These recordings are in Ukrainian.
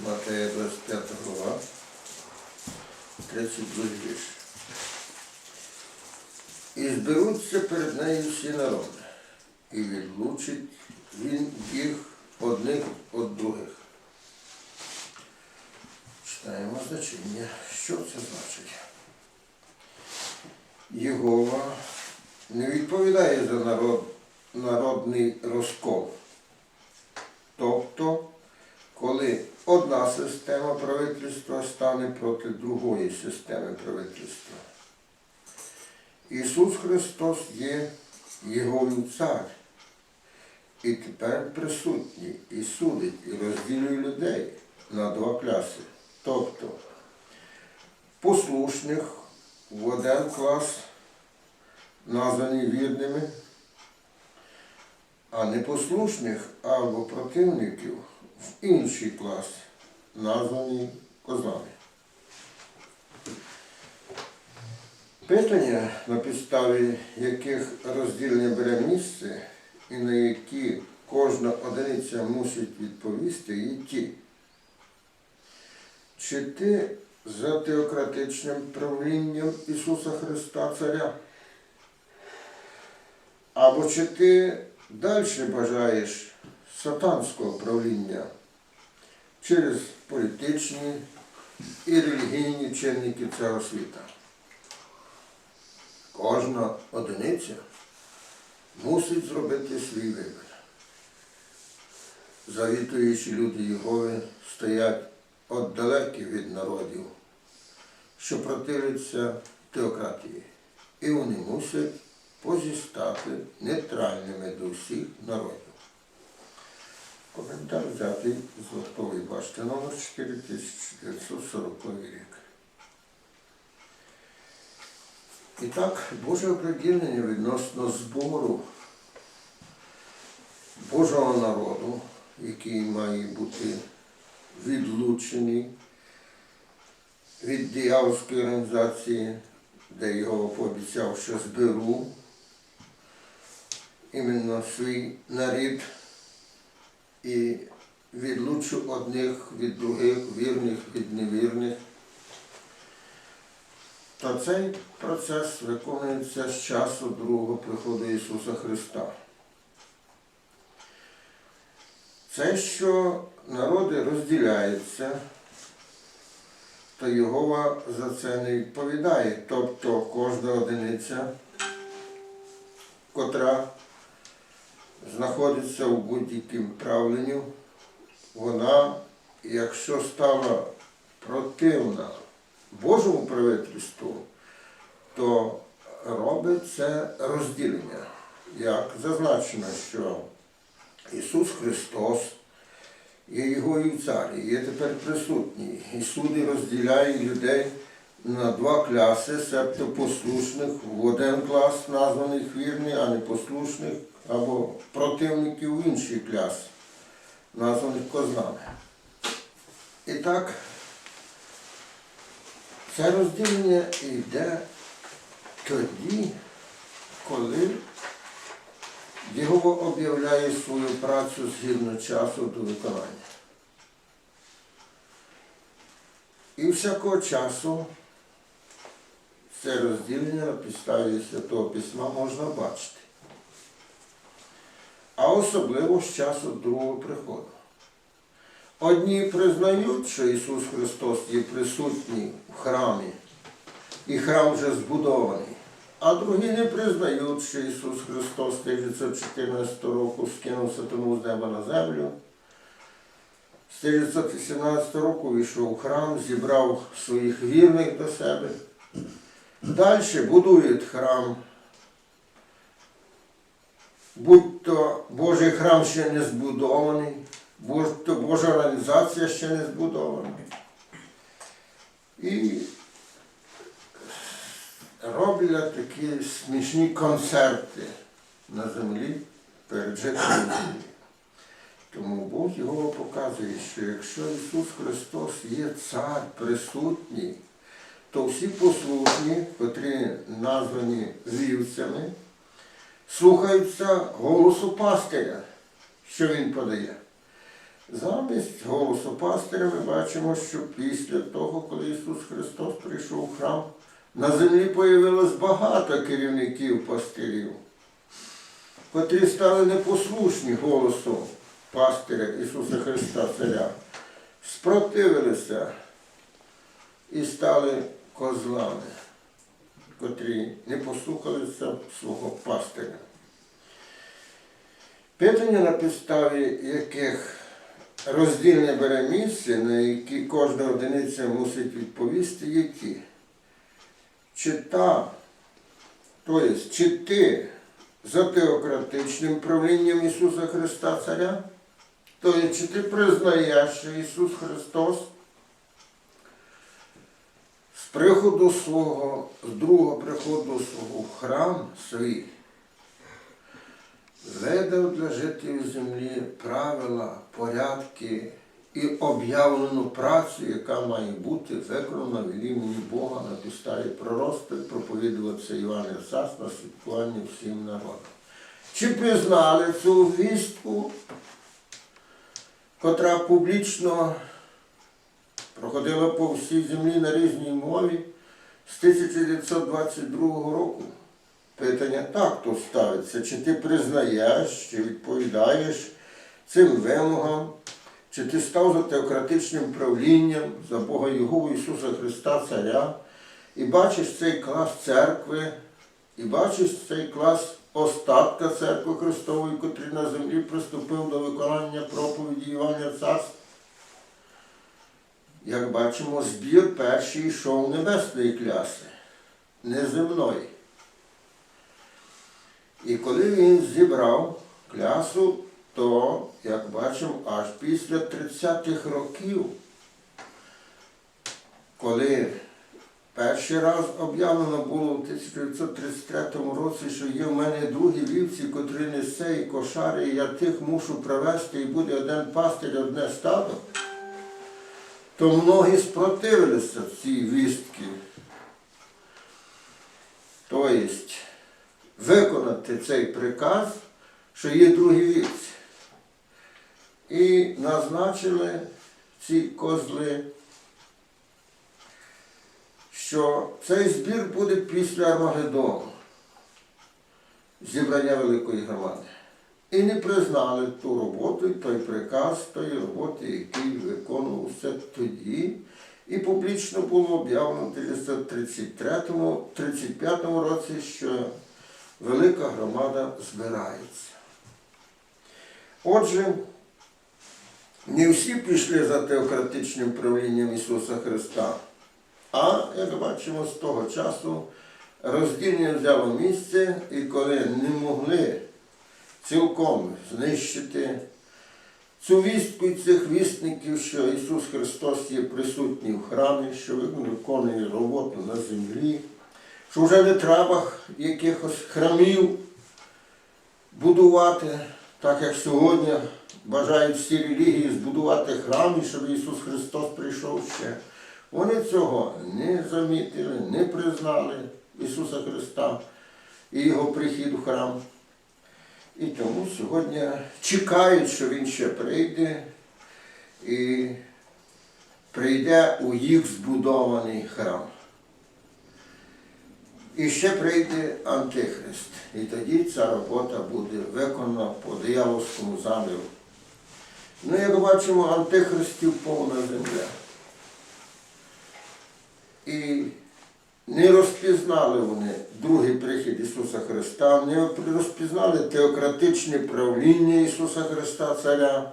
Матея 25 глава, 32 вірш. І зберуться перед нею всі народи, і відлучить він їх одних від других. Читаємо значення. Що це значить? Єгова не відповідає за народ, народний розкол. Тобто, коли одна система правительства стане проти другої системи правительства. Ісус Христос є Єговін цар. І тепер присутній і судить, і розділює людей на два класи. Тобто послушних в один клас, названі вірними, а непослушних або противників в інший клас, названі козлами. Питання, на підставі яких розділення бере місце і на які кожна одиниця мусить відповісти, є ті. Чи ти за теократичним правлінням Ісуса Христа Царя? Або чи ти далі бажаєш сатанського правління через політичні і релігійні чинники цього світа? Кожна одиниця мусить зробити свій вибір. Завітуючі люди Єгови стоять отдалекі від народів, що противляться теократії, і вони мусять позістати нейтральними до всіх народів. Коментар взятий з Лохтової башти номер 4940 рік. І так, Боже оприділення відносно збору Божого народу, який має бути відлучений від диявольської організації, де його пообіцяв, що зберу іменно свій нарід і відлучу одних від других, вірних від невірних то цей процес виконується з часу другого приходу Ісуса Христа. Це, що народи розділяються, то Єгова за це не відповідає. Тобто кожна одиниця, котра знаходиться у будь-якому правленню, вона, якщо стала противна Божому правительству, то робить це розділення. Як зазначено, що Ісус Христос є його і цар, і є тепер присутній. І суди розділяє людей на два класи, себто послушних в один клас, названих вірний, а непослушних або противників в інший клас, названих козлами. І так, це розділення йде тоді, коли Єгова об'являє свою працю згідно часу до виконання. І всякого часу це розділення на підставі Святого Письма можна бачити. А особливо з часу другого приходу. Одні признають, що Ісус Христос є присутній в храмі, і храм вже збудований, а другі не признають, що Ісус Христос 1914 року скинув сатану з неба на землю. З 1918 року війшов в храм, зібрав своїх вірних до себе. Далі будують храм. Будь-то Божий храм ще не збудований, будь-то Божа організація ще не збудована. І роблять такі смішні концерти на землі перед жителями. Тому Бог його показує, що якщо Ісус Христос є цар присутній, то всі послушні, котрі названі вівцями, слухаються голосу пастиря, що він подає. Замість голосу пастиря ми бачимо, що після того, коли Ісус Христос прийшов у храм, на землі появилось багато керівників пастирів, котрі стали непослушні голосу пастиря Ісуса Христа Царя, спротивилися і стали козлами, котрі не послухалися свого пастиря. Питання, на підставі яких роздільне бере місце, на які кожна одиниця мусить відповісти, які? Чи та, тобто, чи ти за теократичним правлінням Ісуса Христа Царя? Тобто, чи ти признаєш, що Ісус Христос приходу свого, з другого приходу свого в храм свій видав для жителів землі правила, порядки і об'явлену працю, яка має бути виконана від імені Бога на підставі пророцтва, проповідуватися Івана Царства на святкування всім народам. Чи признали цю вістку, котра публічно проходила по всій землі на різній мові з 1922 року? Питання так тут ставиться, чи ти признаєш, чи відповідаєш цим вимогам, чи ти став за теократичним правлінням, за Бога Його Ісуса Христа Царя, і бачиш цей клас церкви, і бачиш цей клас остатка церкви Христової, котрий на землі приступив до виконання проповіді Івана Царства. Як бачимо, збір перший йшов небесної кляси, не земної. І коли він зібрав клясу, то, як бачимо, аж після 30-х років, коли перший раз об'явлено було в 1933 році, що є в мене другі вівці, котрі несе і кошари, і я тих мушу привезти, і буде один пастир, одне стадо, то многі спротивилися цій вістки. Тобто, виконати цей приказ, що є другі вівці. І назначили ці козли, що цей збір буде після Армагеддону, зібрання великої громади. І не признали ту роботу, той приказ тої роботи, який виконувався тоді. І публічно було об'явлено в 1933-35 році, що велика громада збирається. Отже, не всі пішли за теократичним правлінням Ісуса Христа, а, як бачимо, з того часу розділення взяло місце, і коли не могли цілком знищити цю вістку і цих вісників, що Ісус Христос є присутній в храмі, що виконує роботу на землі, що вже не треба якихось храмів будувати, так як сьогодні бажають всі релігії збудувати храм, щоб Ісус Христос прийшов ще. Вони цього не замітили, не признали Ісуса Христа і Його прихід у храм. І тому сьогодні чекають, що Він ще прийде і прийде у їх збудований храм. І ще прийде Антихрист. І тоді ця робота буде виконана по диявольському заміру. Ну, як бачимо, антихристів повна земля. І не розпізнали вони другий прихід Ісуса Христа, не розпізнали теократичне правління Ісуса Христа Царя.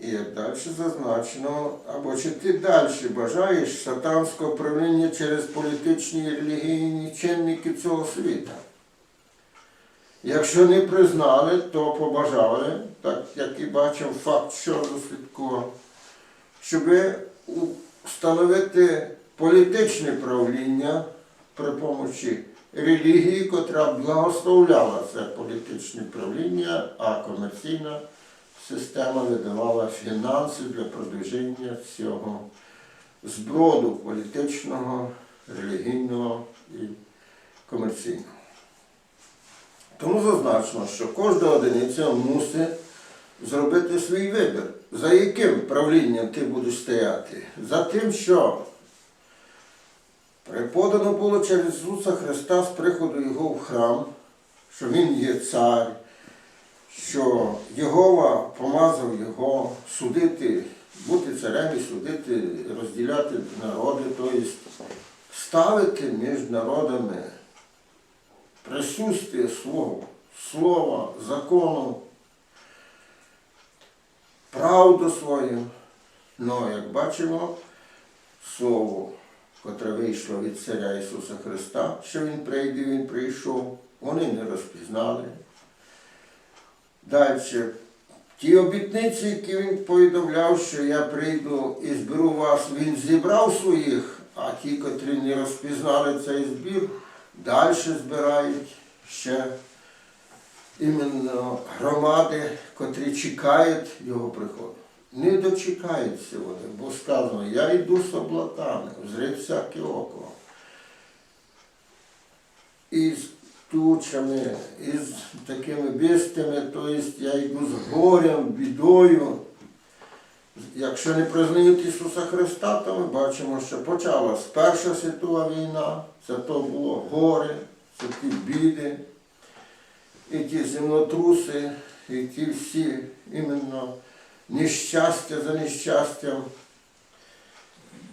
І далі зазначено, або чи ти далі бажаєш сатанського правління через політичні і релігійні чинники цього світа? Якщо не признали, то побажали, так як і бачимо факт, що дослідкував, щоб встановити політичне правління при помочі релігії, котра благословляла це політичне правління, а комерційна система видавала фінанси для продовження цього зброду політичного, релігійного і комерційного. Тому зазначено, що кожна одиниця мусить зробити свій вибір. За яким правлінням ти будеш стояти? За тим, що преподано було через Ісуса Христа з приходу Його в храм, що Він є цар, що Єгова помазав його судити, бути царем і судити, розділяти народи, тобто ставити між народами присутствие свого, слова, закону, правду свою. Ну, як бачимо, слово, котре вийшло від Царя Ісуса Христа, що Він прийде, Він прийшов, вони не розпізнали. Далі. Ті обітниці, які він повідомляв, що я прийду і зберу вас, він зібрав своїх, а ті, котрі не розпізнали цей збір, далі збирають ще іменно громади, котрі чекають його приходу. Не дочекаються вони, бо сказано, я йду з облаками, зри всяке око. Із тучами, із такими бистями, тобто я йду з горем, бідою. Якщо не признають Ісуса Христа, то ми бачимо, що почалась Перша світова війна, це то було горе, це ті біди, і ті землетруси, і ті всі іменно нещастя за нещастям.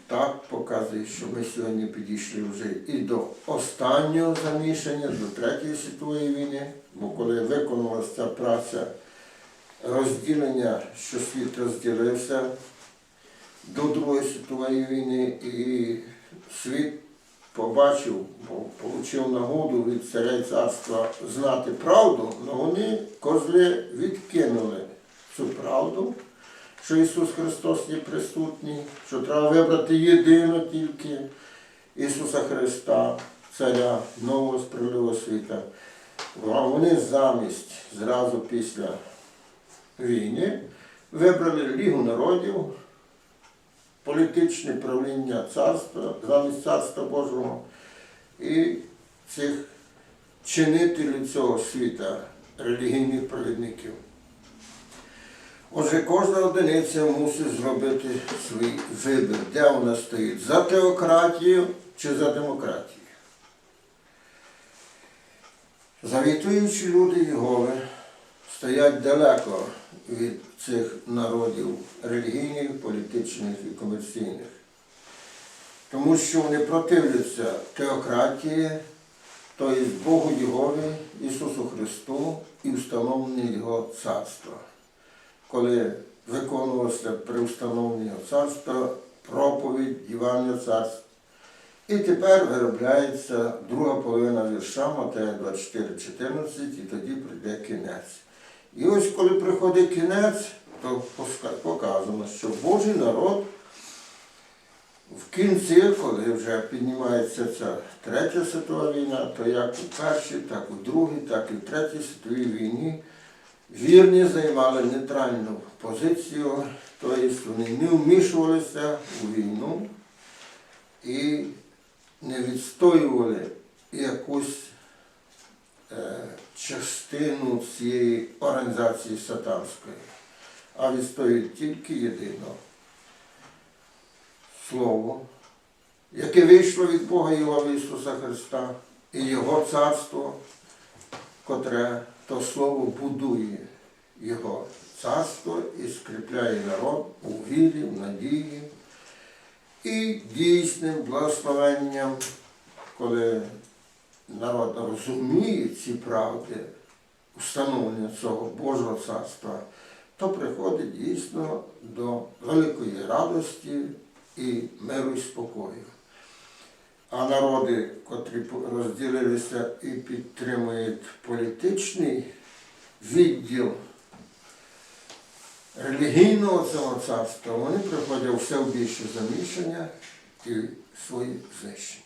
Так показує, що ми сьогодні підійшли вже і до останнього замішання, до Третьої світової війни, бо коли виконувалася ця праця розділення, що світ розділився до Другої світової війни, і світ побачив, отримав нагоду від царя царства знати правду, але вони козли відкинули цю правду що Ісус Христос є присутній, що треба вибрати єдино тільки Ісуса Христа, Царя нового справедливого світа. А вони замість зразу після війни вибрали Лігу народів, політичне правління царства, замість царства Божого і цих чинителів цього світа, релігійних провідників. Отже, кожна одиниця мусить зробити свій вибір, де вона стоїть, за теократію чи за демократію. Завітуючі люди Єгови стоять далеко від цих народів релігійних, політичних і комерційних, тому що вони противляться теократії, тобто Богу Єгові, Ісусу Христу і встановленню Його царства коли виконувалося при встановленні царства проповідь Івана Царства. І тепер виробляється друга половина вірша Матея 24-14, і тоді прийде кінець. І ось коли приходить кінець, то показано, що Божий народ в кінці, коли вже піднімається ця третя світова війна, то як у першій, так у другій, так і в третій світовій війні вірні займали нейтральну позицію, тобто вони не вмішувалися у війну і не відстоювали якусь е, частину цієї організації сатанської, а відстоюють тільки єдино Слово, яке вийшло від Бога Його Ісуса Христа і Його царство, котре то слово будує його царство і скріпляє народ у вірі, в надії і дійсним благословенням, коли народ розуміє ці правди, встановлення цього Божого царства, то приходить дійсно до великої радості і миру і спокою. А народи, котрі розділилися і підтримують політичний відділ релігійного цього царства, вони приходять все в більше замішання і свої знищення.